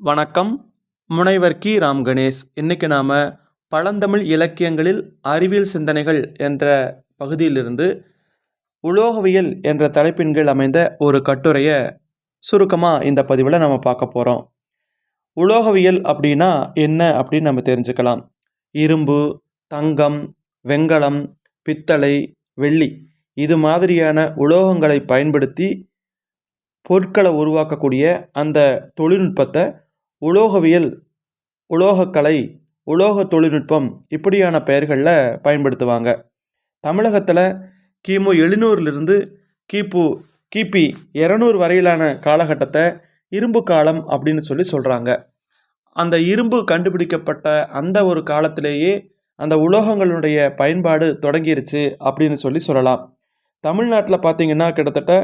வணக்கம். முனைவர் கி. ராம் கணேஷ். இன்றைக்கி நாம் பழந்தமிழ் இலக்கியங்களில் அறிவியல் சிந்தனைகள் என்ற பகுதியிலிருந்து உலோகவியல் என்ற தலைப்பின் கீழ் அமைந்த ஒரு கட்டுரையை சுருக்கமாக இந்த பதிவில் நம்ம பார்க்க போகிறோம் உலோகவியல் அப்படின்னா என்ன அப்படின்னு நம்ம தெரிஞ்சுக்கலாம். இரும்பு தங்கம் வெங்கலம் பித்தளை வெள்ளி இது மாதிரியான உலோகங்களை பயன்படுத்தி பொருட்களை உருவாக்கக்கூடிய அந்த தொழில்நுட்பத்தை உலோகவியல் உலோகக்கலை உலோக தொழில்நுட்பம் இப்படியான பெயர்களில் பயன்படுத்துவாங்க. தமிழகத்தில் கிமு எழுநூறுலிருந்து கிபு கிபி இரநூறு வரையிலான காலகட்டத்தை இரும்பு காலம் அப்படின்னு சொல்லி சொல்கிறாங்க அந்த இரும்பு கண்டுபிடிக்கப்பட்ட அந்த ஒரு காலத்திலேயே அந்த உலோகங்களுடைய பயன்பாடு தொடங்கிருச்சு அப்படின்னு சொல்லி சொல்லலாம். தமிழ்நாட்டில் பார்த்திங்கன்னா கிட்டத்தட்ட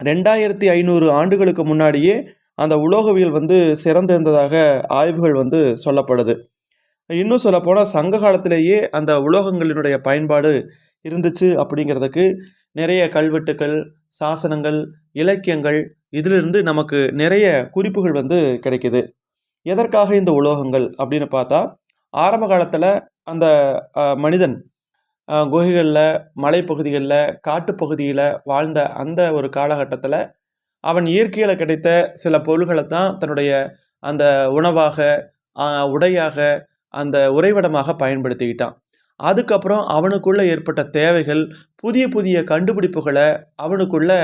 ரெண்டாயிரத்தி ஐநூறு ஆண்டுகளுக்கு முன்னாடியே அந்த உலோகவியல் வந்து சிறந்திருந்ததாக ஆய்வுகள் வந்து சொல்லப்படுது. இன்னும் சொல்லப்போனால் சங்க காலத்திலேயே அந்த உலோகங்களினுடைய பயன்பாடு இருந்துச்சு அப்படிங்கிறதுக்கு நிறைய கல்வெட்டுக்கள் சாசனங்கள் இலக்கியங்கள் இதிலிருந்து நமக்கு நிறைய குறிப்புகள் வந்து கிடைக்குது. எதற்காக இந்த உலோகங்கள் அப்படின்னு பார்த்தா ஆரம்ப காலத்தில் அந்த மனிதன் குகைகளில் மலைப்பகுதிகளில் காட்டுப்பகுதியில் வாழ்ந்த அந்த ஒரு காலகட்டத்தில் அவன் இயற்கையில் கிடைத்த சில பொருள்களை தான் தன்னுடைய அந்த உணவாக உடையாக அந்த உறைவிடமாக பயன்படுத்திக்கிட்டான். அதுக்கப்புறம் அவனுக்குள்ளே ஏற்பட்ட தேவைகள் புதிய புதிய கண்டுபிடிப்புகளை அவனுக்குள்ளே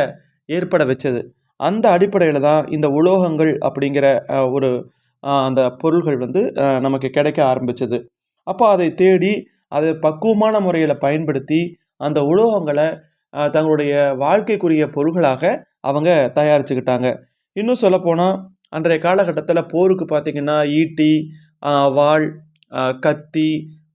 ஏற்பட வச்சது. அந்த அடிப்படையில் தான் இந்த உலோகங்கள் அப்படிங்கிற ஒரு அந்த பொருள்கள் வந்து நமக்கு கிடைக்க ஆரம்பிச்சது. அப்போ அதை தேடி அதை பக்குவமான முறையில் பயன்படுத்தி அந்த உலோகங்களை தங்களுடைய வாழ்க்கைக்குரிய பொருள்களாக அவங்க தயாரிச்சுக்கிட்டாங்க. இன்னும் சொல்லப்போனால் அன்றைய காலகட்டத்தில் போருக்கு பார்த்திங்கன்னா ஈட்டி வாள் கத்தி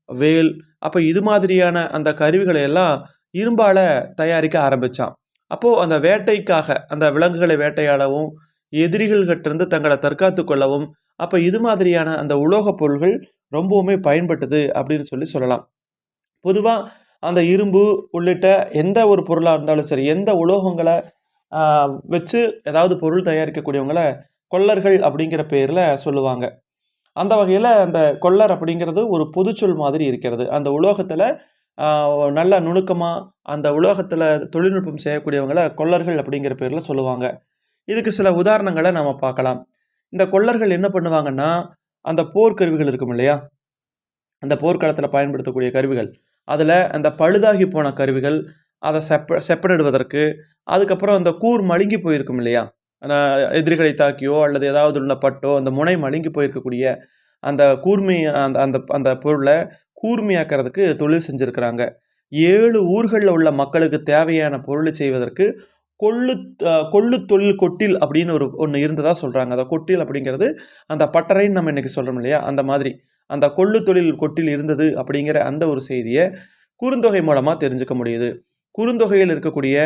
வேல் அப்போ இது மாதிரியான அந்த கருவிகளை எல்லாம் இரும்பால் தயாரிக்க ஆரம்பித்தான் அப்போது அந்த வேட்டைக்காக அந்த விலங்குகளை வேட்டையாடவும் எதிரிகள்கிட்டருந்து தங்களை தற்காத்து கொள்ளவும் அப்போ இது மாதிரியான அந்த உலோகப் பொருள்கள் ரொம்பவுமே பயன்பட்டது அப்படின்னு சொல்லி சொல்லலாம். பொதுவாக அந்த இரும்பு உள்ளிட்ட எந்த ஒரு பொருளாக இருந்தாலும் சரி எந்த உலோகங்களை வச்சு ஏதாவது பொருள் தயாரிக்கக்கூடியவங்களை கொல்லர்கள் அப்படிங்கிற பேரில் சொல்லுவாங்க. அந்த வகையில் அந்த கொல்லர் அப்படிங்கிறது ஒரு பொதுச்சொல் மாதிரி இருக்கிறது. அந்த உலோகத்தில் நல்ல நுணுக்கமாக அந்த உலோகத்தில் தொழில்நுட்பம் செய்யக்கூடியவங்களை கொல்லர்கள் அப்படிங்கிற பேரில் சொல்லுவாங்க. இதுக்கு சில உதாரணங்களை நாம் பார்க்கலாம். இந்த கொல்லர்கள் என்ன பண்ணுவாங்கன்னா அந்த போர்க்கருவிகள் இருக்கும் இல்லையா? அந்த போர்க்களத்தில் பயன்படுத்தக்கூடிய கருவிகள். அதில் அந்த பழுதாகி போன கருவிகள் அதை செப்ப செப்பனிடுவதற்கு அதுக்கப்புறம் அந்த கூர் மழுங்கி போயிருக்கும் இல்லையா? எதிரிகளை தாக்கியோ அல்லது ஏதாவது உள்ள பட்டோ அந்த முனை மழுங்கி போயிருக்கக்கூடிய அந்த கூர்மை அந்த அந்த அந்த பொருளை கூர்மையாக்கிறதுக்கு தொழில் செஞ்சுருக்கிறாங்க. ஏழு ஊர்களில் உள்ள மக்களுக்கு தேவையான பொருளை செய்வதற்கு கொள்ளு கொள்ளு தொழில் கொட்டில் அப்படின்னு ஒரு ஒன்று இருந்ததாக சொல்கிறாங்க அந்த கொட்டில் அப்படிங்கிறது அந்த பட்டறைன்னு நம்ம இன்றைக்கி சொல்கிறோம் இல்லையா? அந்த மாதிரி. அந்த கொள்ளு தொழில் கொட்டில் இருந்தது அப்படிங்கிற அந்த ஒரு செய்தியை குறுந்தொகை மூலமாக தெரிஞ்சுக்க முடியுது. குறுந்தொகையில் இருக்கக்கூடிய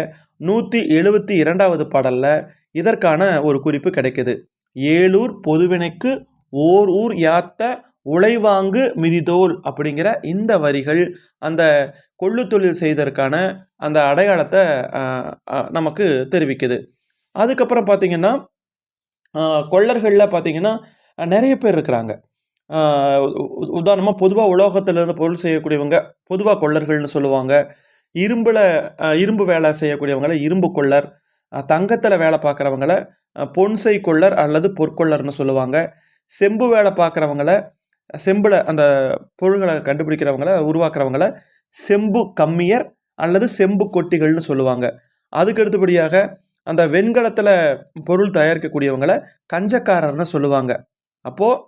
நூற்றி எழுபத்தி இரண்டாவது பாடலில் இதற்கான ஒரு குறிப்பு கிடைக்குது. ஏலூர் பொதுவினைக்கு ஓர் ஊர் யாத்த உழைவாங்கு மிதிதோல் அப்படிங்கிற இந்த வரிகள் அந்த கொள்ளு தொழில் செய்ததற்கான அந்த அடையாளத்தை நமக்கு தெரிவிக்குது. அதுக்கப்புறம் பார்த்திங்கன்னா கொள்ளர்களில் பார்த்திங்கன்னா நிறைய பேர் இருக்கிறாங்க. உதாரணமாக பொதுவாக உலோகத்திலிருந்து பொருள் செய்யக்கூடியவங்க பொதுவாக கொள்ளர்கள்னு சொல்லுவாங்க. இரும்பில் இரும்பு வேலை செய்யக்கூடியவங்கள இரும்பு கொள்ளர் தங்கத்தில் வேலை பார்க்குறவங்கள பொன்சை கொள்ளர் அல்லது பொற்கொள்ளர்னு சொல்லுவாங்க. செம்பு வேலை பார்க்குறவங்கள செம்பில் அந்த பொருள்களை கண்டுபிடிக்கிறவங்கள உருவாக்குறவங்கள செம்பு கம்மியர் அல்லது செம்பு கொட்டிகள்னு சொல்லுவாங்க. அதுக்கு அடுத்தபடியாக அந்த வெண்கலத்தில் பொருள் தயாரிக்கக்கூடியவங்கள கஞ்சக்காரர்னு சொல்லுவாங்க. அப்போது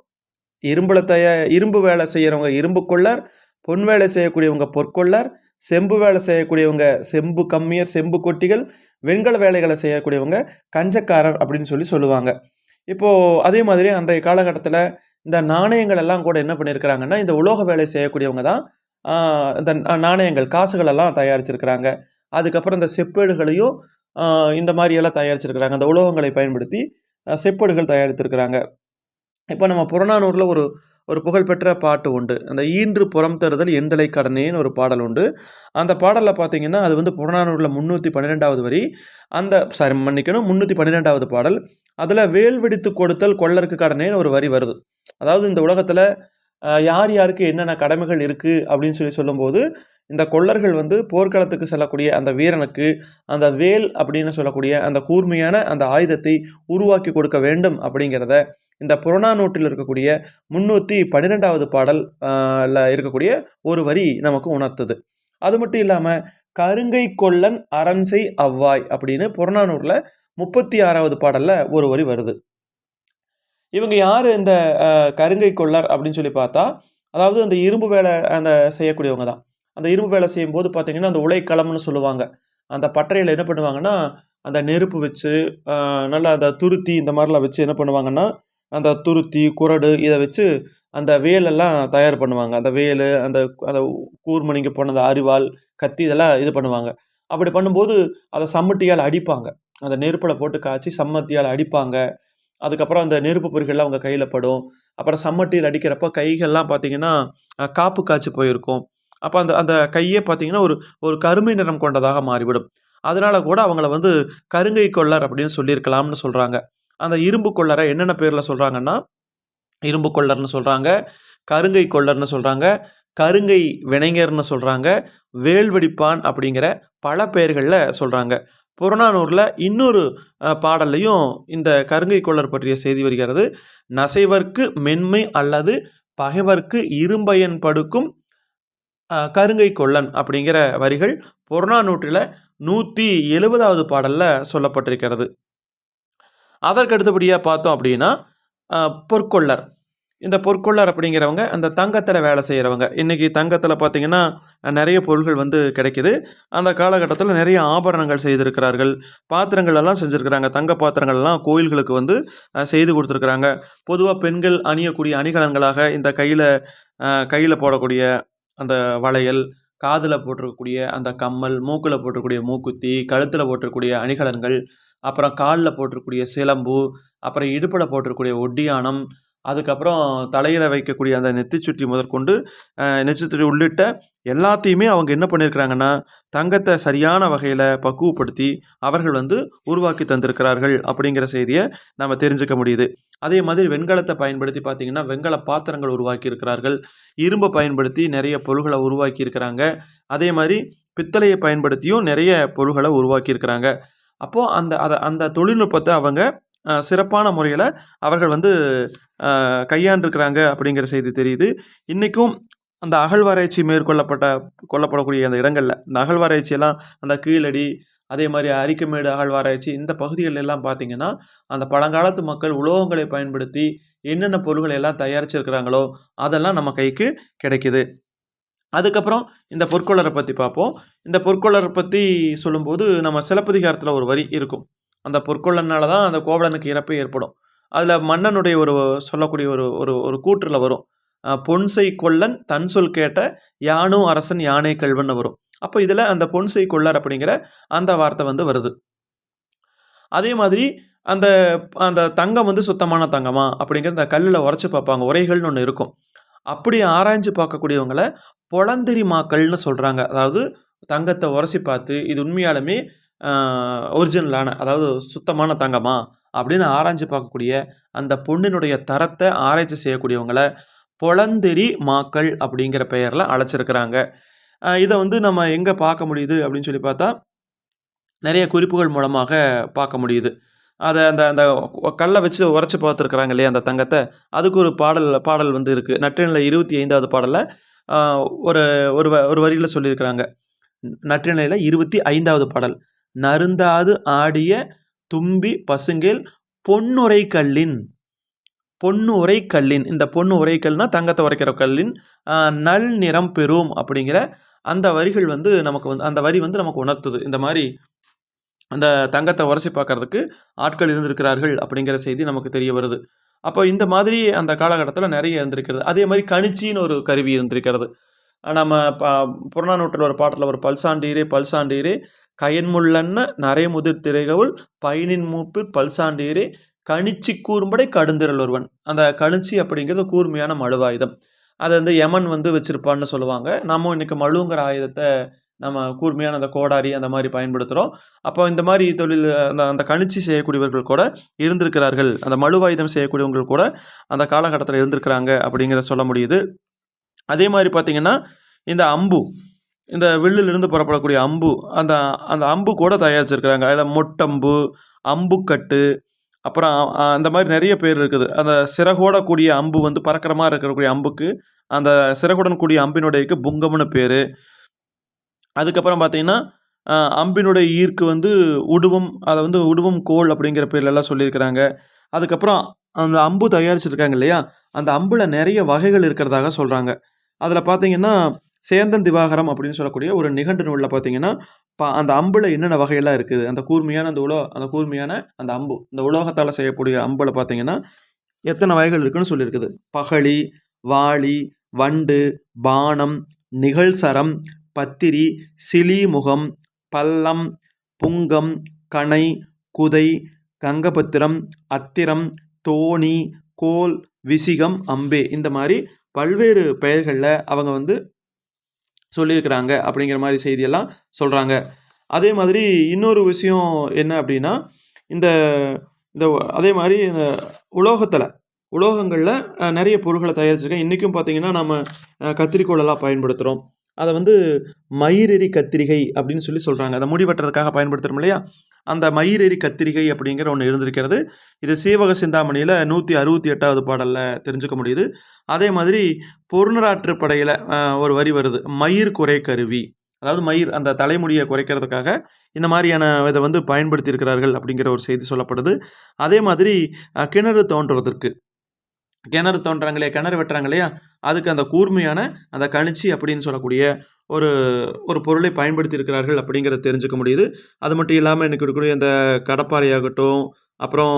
இரும்பில் தயா இரும்பு வேலை செய்கிறவங்க இரும்பு கொள்ளர் பொன் வேலை செய்யக்கூடியவங்க பொற்கொள்ளர் செம்பு வேலை செய்யக்கூடியவங்க செம்பு கம்மியர் செம்பு கொட்டிகள் வெண்கல வேலைகளை செய்யக்கூடியவங்க கஞ்சக்காரர் அப்படின்னு சொல்லி சொல்லுவாங்க. இப்போது அதே மாதிரி அன்றைய காலகட்டத்தில் இந்த நாணயங்கள் எல்லாம் கூட என்ன பண்ணியிருக்கிறாங்கன்னா இந்த உலோக வேலை செய்யக்கூடியவங்க தான் இந்த நாணயங்கள் காசுகளெல்லாம் தயாரிச்சிருக்கிறாங்க. அதுக்கப்புறம் இந்த செப்பேடுகளையும் இந்த மாதிரியெல்லாம் தயாரிச்சிருக்கிறாங்க. அந்த உலோகங்களை பயன்படுத்தி செப்பேடுகள் தயாரித்திருக்கிறாங்க. இப்போ நம்ம புறநானூரில் ஒரு ஒரு புகழ்பெற்ற பாட்டு உண்டு. அந்த ஈன்று புறம் தருதல் எந்தலை கடனேன்னு ஒரு பாடல் உண்டு. அந்த பாடலில் பார்த்தீங்கன்னா அது வந்து புறநானூரில் முந்நூற்றி பன்னிரெண்டாவது வரி. அந்த சாரி மன்னிக்கணும் முந்நூற்றி பன்னிரெண்டாவது பாடல். அதில் வேல் வெடித்து கொடுத்தல் கொள்ளருக்கு கடனேன்னு ஒரு வரி வருது. அதாவது இந்த உலகத்தில் யார் யாருக்கு என்னென்ன கடமைகள் இருக்குது அப்படின்னு சொல்லி சொல்லும்போது இந்த கொள்ளர்கள் வந்து போர்க்களத்துக்கு செல்லக்கூடிய அந்த வீரனுக்கு அந்த வேல் அப்படின்னு சொல்லக்கூடிய அந்த கூர்மையான அந்த ஆயுதத்தை உருவாக்கி கொடுக்க வேண்டும் அப்படிங்கிறத இந்த புறநானூற்றில் இருக்கக்கூடிய முன்னூற்றி பன்னிரெண்டாவது பாடல் இருக்கக்கூடிய ஒரு வரி நமக்கு உணர்த்துது. அது மட்டும் இல்லாமல் கருங்கை கொள்ளன் அரண்சை அவ்வாய் அப்படின்னு புறநானூரில் முப்பத்தி ஆறாவது பாடலில் ஒரு வரி வருது. இவங்க யார்? இந்த கருங்கை கொள்ளர் அப்படின்னு சொல்லி பார்த்தா அதாவது அந்த இரும்பு வேலை அந்த செய்யக்கூடியவங்க தான். அந்த இரும்பு வேலை செய்யும்போது பார்த்தீங்கன்னா அந்த உலைக்களம்னு சொல்லுவாங்க. அந்த பட்டறையில் என்ன பண்ணுவாங்கன்னா அந்த நெருப்பு வச்சு நல்லா அந்த துருத்தி இந்த மாதிரிலாம் வச்சு என்ன பண்ணுவாங்கன்னா அந்த துருத்தி குரடு இதை வச்சு அந்த வேலெல்லாம் தயார் பண்ணுவாங்க. அந்த வேல் அந்த அந்த கூர்மணிங்க போன அந்த அரிவாள் கத்தி இதெல்லாம் இது பண்ணுவாங்க. அப்படி பண்ணும்போது அதை சம்மட்டியால் அடிப்பாங்க. அந்த நெருப்பில் போட்டு காய்ச்சி சம்மத்தியால் அடிப்பாங்க. அதுக்கப்புறம் அந்த நெருப்பு பொறிகள்லாம் அவங்க கையில் படும். அப்புறம் சம்மட்டியில் அடிக்கிறப்போ கைகள்லாம் பார்த்தீங்கன்னா காப்பு காய்ச்சி போயிருக்கும். அப்போ அந்த அந்த கையே பார்த்தீங்கன்னா ஒரு ஒரு கருமை நிறம் கொண்டதாக மாறிவிடும். அதனால் கூட அவங்கள வந்து கருங்கை கொள்ளர் அப்படின்னு சொல்லியிருக்கலாம்னு சொல்கிறாங்க அந்த இரும்பு கொள்ளரை என்னென்ன பேரில் சொல்கிறாங்கன்னா இரும்பு கொள்ளர்னு சொல்கிறாங்க கருங்கை கொள்ளர்னு சொல்கிறாங்க கருங்கை வினைஞர்னு சொல்கிறாங்க வேல்வெடிப்பான் அப்படிங்கிற பல பெயர்களில் சொல்கிறாங்க புறநானூரில் இன்னொரு பாடல்லையும் இந்த கருங்கை கொள்ளர் பற்றிய செய்தி வருகிறது. நசைவர்க்கு மென்மை அல்லது பகைவர்க்கு இரும்பயன் படுக்கும் கருங்கை கொள்ளன் அப்படிங்கிற வரிகள் புறநானூற்றில் நூற்றி எழுபதாவது பாடலில் சொல்லப்பட்டிருக்கிறது. அதற்கு அடுத்தபடியாக பார்த்தோம் அப்படின்னா பொற்கொள்ளர். இந்த பொற்கொள்ளர் அப்படிங்கிறவங்க அந்த தங்கத்தில் வேலை செய்கிறவங்க இன்றைக்கி தங்கத்தில் பார்த்திங்கன்னா நிறைய பொருள்கள் வந்து கிடைக்கிது. அந்த காலகட்டத்தில் நிறைய ஆபரணங்கள் செய்திருக்கிறார்கள். பாத்திரங்கள் எல்லாம் செஞ்சுருக்கிறாங்க. தங்க பாத்திரங்கள்லாம் கோயில்களுக்கு வந்து செய்து கொடுத்துருக்குறாங்க. பொதுவாக பெண்கள் அணியக்கூடிய அணிகலன்களாக இந்த கையில் கையில் போடக்கூடிய அந்த வளையல் காதில் போட்டிருக்கக்கூடிய அந்த கம்மல் மூக்கில் போட்டிருக்கக்கூடிய மூக்குத்தி கழுத்தில் போட்டிருக்கக்கூடிய அணிகலன்கள் அப்புறம் காலில் போட்டிருக்கக்கூடிய சிலம்பு அப்புறம் இடுப்பில் போட்டிருக்கக்கூடிய ஒட்டியானம் அதுக்கப்புறம் தலையில் வைக்கக்கூடிய அந்த நெத்திச்சுட்டி முதற்கொண்டு நெத்திச்சுட்டி உள்ளிட்ட எல்லாத்தையுமே அவங்க என்ன பண்ணியிருக்கிறாங்கன்னா தங்கத்தை சரியான வகையில் பக்குவப்படுத்தி அவர்கள் வந்து உருவாக்கி தந்திருக்கிறார்கள் அப்படிங்கிற செய்தியை நம்ம தெரிஞ்சுக்க முடியுது. அதே மாதிரி வெண்கலத்தை பயன்படுத்தி பார்த்திங்கன்னா வெண்கல பாத்திரங்கள் உருவாக்கி இருக்கிறார்கள். இரும்பை பயன்படுத்தி நிறைய பொருள்களை உருவாக்கி இருக்கிறாங்க. அதே மாதிரி பித்தளையை பயன்படுத்தியும் நிறைய பொருள்களை உருவாக்கி இருக்கிறாங்க. அப்போது அந்த அதை அந்த தொழில்நுட்பத்தை அவங்க சிறப்பான முறையில் அவர்கள் வந்து கையாண்டிருக்கிறாங்க அப்படிங்கிற செய்தி தெரியுது. இன்றைக்கும் அந்த அகழ்வாராய்ச்சி மேற்கொள்ளப்பட்ட கொல்லப்படக்கூடிய அந்த இடங்களில் இந்த அகழ்வாராய்ச்சியெல்லாம் அந்த கீழடி அதே மாதிரி அரிக்கமேடு அகழ்வாராய்ச்சி இந்த பகுதிகள் எல்லாம் பார்த்திங்கன்னா அந்த பழங்காலத்து மக்கள் உலோகங்களை பயன்படுத்தி என்னென்ன பொருள்கள் எல்லாம் தயாரிச்சிருக்கிறாங்களோ அதெல்லாம் நம்ம கைக்கு கிடைக்கிது. அதுக்கப்புறம் இந்த பொற்கொள்ளரை பற்றி பார்ப்போம் இந்த பொற்கொள்ளரை பற்றி சொல்லும்போது நம்ம சிலப்பதிகாரத்தில் ஒரு வரி இருக்கும். அந்த பொற்கொள்ளனால தான் அந்த கோவலனுக்கு இறப்பு ஏற்படும். அதில் மன்னனுடைய ஒரு சொல்லக்கூடிய ஒரு ஒரு ஒரு கூற்றில் வரும். பொன்சை கொள்ளன் தன் சொல் கேட்ட யானும் அரசன் யானை கல்வன் வரும். அப்போ இதில் அந்த பொன்சை கொள்ளர் அப்படிங்கிற அந்த வார்த்தை வந்து வருது. அதே மாதிரி அந்த அந்த தங்கம் வந்து சுத்தமான தங்கமா அப்படிங்கிற அந்த கல்லில் உரைச்சி பார்ப்பாங்க. உரைகள்னு ஒன்று இருக்கும். அப்படி ஆராய்ஞ்சு பார்க்கக்கூடியவங்களை பொழந்திரி மாக்கள்னு சொல்கிறாங்க அதாவது தங்கத்தை உரசி பார்த்து இது உண்மையாலுமே ஒரிஜினலான அதாவது சுத்தமான தங்கமா அப்படின்னு ஆராய்ஞ்சு பார்க்கக்கூடிய அந்த பொண்ணினுடைய தரத்தை ஆராய்ச்சி செய்யக்கூடியவங்களை பொலந்தெறி மாக்கள் அப்படிங்கிற பெயரில் அழைச்சிருக்கிறாங்க. இதை வந்து நம்ம எங்கே பார்க்க முடியுது அப்படின்னு சொல்லி பார்த்தா நிறைய குறிப்புகள் மூலமாக பார்க்க முடியுது. அதை அந்த அந்த கல்லை வச்சு உரைச்சி பார்த்துருக்குறாங்க இல்லையா அந்த தங்கத்தை? அதுக்கு ஒரு பாடல் பாடல் வந்து இருக்குது நற்றினில் இருபத்தி ஐந்தாவது பாடலில் ஒரு ஒரு ஒரு வரியில் சொல்லியிருக்கிறாங்க. நற்றினையில் இருபத்தி ஐந்தாவது பாடல். நருந்தாது ஆடிய தும்பி பசுங்கேல் பொன்னுரை கல்லின் பொன்னுரை உரை கல்லின் இந்த பொண்ணு உரை கல்னா தங்கத்தை உரைக்கிற கல்லின் நல் நிறம் பெறும் அப்படிங்கிற அந்த வரிகள் வந்து நமக்கு வந்து அந்த வரி வந்து நமக்கு உணர்த்துது. இந்த மாதிரி அந்த தங்கத்தை உரசி பார்க்கறதுக்கு ஆட்கள் இருந்திருக்கிறார்கள் அப்படிங்கிற செய்தி நமக்கு தெரிய வருது. அப்போ இந்த மாதிரி அந்த காலகட்டத்தில் நிறைய இருந்திருக்கிறது. அதே மாதிரி கணிச்சின்னு ஒரு கருவி இருந்திருக்கிறது. நம்ம ப புறநானூற்றில் ஒரு பாட்டில் ஒரு பல்சாண்டீரே பல்சாண்டீரே கயன்முள்ளன்ன நரைமுதிர் திரைகவுள் பயனின் மூப்பு பல்சாண்டீரே கணிச்சி கூர்ம்படை கடுந்திரல் ஒருவன். அந்த கணிச்சி அப்படிங்கிறது கூர்மையான மழுவாயுதம். அதை வந்து யமன் வந்து வச்சுருப்பான்னு சொல்லுவாங்க. நம்ம இன்றைக்கி மழுங்கிற ஆயுதத்தை நம்ம கூர்மையான அந்த கோடாரி அந்த மாதிரி பயன்படுத்துகிறோம் அப்போ இந்த மாதிரி தொழில் அந்த அந்த கணிச்சி செய்யக்கூடியவர்கள் கூட இருந்திருக்கிறார்கள். அந்த மழுவாயுதம் செய்யக்கூடியவங்க கூட அந்த காலகட்டத்தில் இருந்திருக்கிறாங்க அப்படிங்கிறத சொல்ல முடியுது. அதே மாதிரி பார்த்திங்கன்னா இந்த அம்பு இந்த வில்லிலிருந்து புறப்படக்கூடிய அம்பு அந்த அந்த அம்பு கூட தயாரிச்சிருக்கிறாங்க. அதில் மொட்டம்பு அம்புக்கட்டு அப்புறம் அந்த மாதிரி நிறைய பேர் இருக்குது. அந்த சிறகோட கூடிய அம்பு வந்து பறக்கிற மாதிரி இருக்கக்கூடிய அம்புக்கு அந்த சிறகுடன் கூடிய அம்பினுடையக்கு புங்கம்னு பேர். அதுக்கப்புறம் பார்த்தீங்கன்னா அம்பினுடைய ஈர்க்கு வந்து உடுவம் அதை வந்து உடுவம் கோல் அப்படிங்கிற பேர்லலாம் சொல்லியிருக்கிறாங்க. அதுக்கப்புறம் அந்த அம்பு தயாரிச்சிருக்காங்க இல்லையா? அந்த அம்பில் நிறைய வகைகள் இருக்கிறதாக சொல்கிறாங்க அதில் பார்த்தீங்கன்னா சேந்தன் திவாகரம் அப்படின்னு சொல்லக்கூடிய ஒரு நிகண்டு நூலில் பார்த்தீங்கன்னா பா அந்த அம்பில் என்னென்ன வகையெல்லாம் இருக்குது? அந்த கூர்மையான அந்த உலோ அந்த கூர்மையான அந்த அம்பு இந்த உலோகத்தால் செய்யக்கூடிய அம்பில் பார்த்தீங்கன்னா எத்தனை வகைகள் இருக்குன்னு சொல்லியிருக்குது. பகழி வாளி வண்டு பானம் நிகழ்சரம் பத்திரி சிலிமுகம் பல்லம் புங்கம் கணை குதை கங்கபத்திரம் அத்திரம் தோணி கோல் விசிகம் அம்பே. இந்த மாதிரி பல்வேறு பெயர்களில் அவங்க வந்து சொல்லியிருக்கிறாங்க அப்படிங்கிற மாதிரி செய்தியெல்லாம் சொல்கிறாங்க அதே மாதிரி இன்னொரு விஷயம் என்ன அப்படின்னா இந்த இந்த அதே மாதிரி இந்த உலோகத்தில் உலோகங்களில் நிறைய பொருட்களை தயாரிச்சிருக்கேன் இன்றைக்கும் பார்த்திங்கன்னா நம்ம கத்திரிக்கோளெல்லாம் பயன்படுத்துகிறோம் அதை வந்து மயிரெறி கத்திரிகை அப்படின்னு சொல்லி சொல்கிறாங்க அதை முடி வெட்டுறதுக்காக பயன்படுத்துகிறோம் இல்லையா? அந்த மயிரெறி கத்திரிகை அப்படிங்கிற ஒன்று இருந்திருக்கிறது. இது சீவக சிந்தாமணியில் நூற்றி அறுபத்தி எட்டாவது பாடலில் தெரிஞ்சுக்க முடியுது. அதே மாதிரி பொருணராற்று படையில் ஒரு வரி வருது. மயிர் குறை கருவி. அதாவது மயிர் அந்த தலைமுடியை குறைக்கிறதுக்காக இந்த மாதிரியான இதை வந்து பயன்படுத்தியிருக்கிறார்கள் அப்படிங்கிற ஒரு செய்தி சொல்லப்படுது. அதே மாதிரி கிணறு தோன்றுவதற்கு. கிணறு தோன்றாங்களே கிணறு வெட்டுறாங்க இல்லையா? அதுக்கு அந்த கூர்மையான அந்த கணிச்சி அப்படின்னு சொல்லக்கூடிய ஒரு ஒரு பொருளை பயன்படுத்தியிருக்கிறார்கள் அப்படிங்கிறத தெரிஞ்சுக்க முடியுது. அது மட்டும் இல்லாமல் எனக்கு இருக்கக்கூடிய இந்த கடப்பாறையாகட்டும் அப்புறம்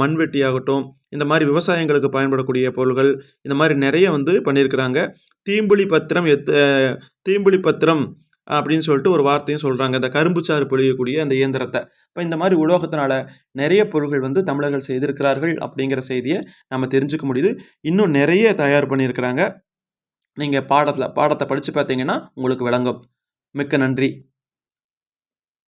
மண்வெட்டியாகட்டும் இந்த மாதிரி விவசாயங்களுக்கு பயன்படக்கூடிய பொருள்கள் இந்த மாதிரி நிறைய வந்து பண்ணியிருக்கிறாங்க. தீம்புலி பத்திரம் எத் தீம்புலி பத்திரம் அப்படின்னு சொல்லிட்டு ஒரு வார்த்தையும் சொல்கிறாங்க இந்த கரும்புச்சாறு பொழியக்கூடிய அந்த இயந்திரத்தை. இப்போ இந்த மாதிரி உலோகத்தினால நிறைய பொருள்கள் வந்து தமிழர்கள் செய்திருக்கிறார்கள் அப்படிங்கிற செய்தியை நம்ம தெரிஞ்சுக்க முடியுது. இன்னும் நிறைய தயார் பண்ணியிருக்கிறாங்க. நீங்கள் பாடத்தில் பாடத்தை படித்து பார்த்தீங்கன்னா உங்களுக்கு விளங்கும். மிக்க நன்றி.